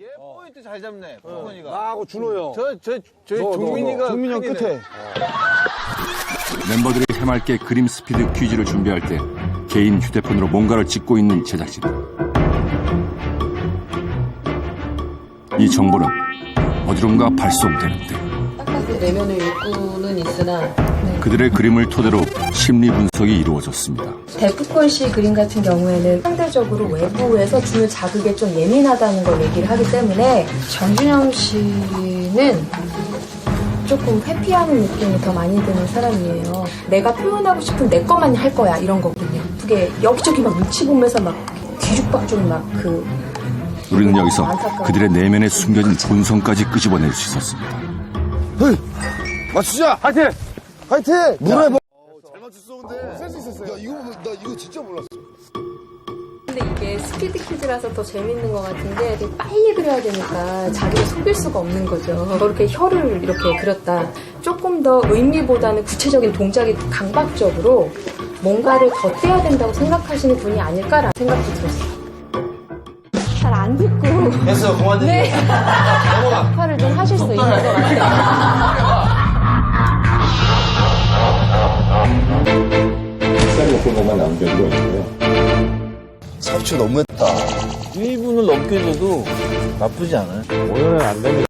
얘 포인트 잘 잡네, 동건이가. 나하고 준호 형. 저, 저, 저, 너, 너, 종민이가. 너. 종민이 형. 끝에. 멤버들이 해맑게 그림 스피드 퀴즈를 준비할 때 개인 휴대폰으로 뭔가를 찍고 있는 제작진. 이 정보는 어디론가 발송되는데 딱딱히 내면의 욕구는 있으나 그들의 그림을 토대로 심리 분석이 이루어졌습니다. 데프콘 씨 그림 같은 경우에는 상대적으로 외부에서 주는 자극에 좀 예민하다는 걸 얘기를 하기 때문에 전준영 씨는 조금 회피하는 느낌이 더 많이 드는 사람이에요. 내가 표현하고 싶은 내 것만 할 거야 이런 거거든요. 그게 여기저기 막 눈치 보면서 막 뒤죽박죽 막그 우리는 여기서 그들의 내면에 숨겨진 본성까지 끄집어낼 수 있었습니다. 맞추자! 파이팅! 화이팅! 물에 뭐. 잘 맞췄어 근데 센스 있었어요 야 이거 나 이거 진짜 몰랐어 근데 이게 스피드 퀴즈라서 더 재밌는 것 같은데 되게 빨리 그려야 되니까 자기를 속일 수가 없는 거죠. 저렇게 혀를 이렇게 그렸다. 조금 더 의미보다는 구체적인 동작이 강박적으로 뭔가를 덧대야 된다고 생각하시는 분이 아닐까라는 생각도 들었어요. 잘 안 듣고 됐어, 그만 듣 네. 역할을 코너만 남겨두고 있고요. 30초 너무했다. 1분을 넘겨줘도 나쁘지 않아요. 오늘은 안 됩니다.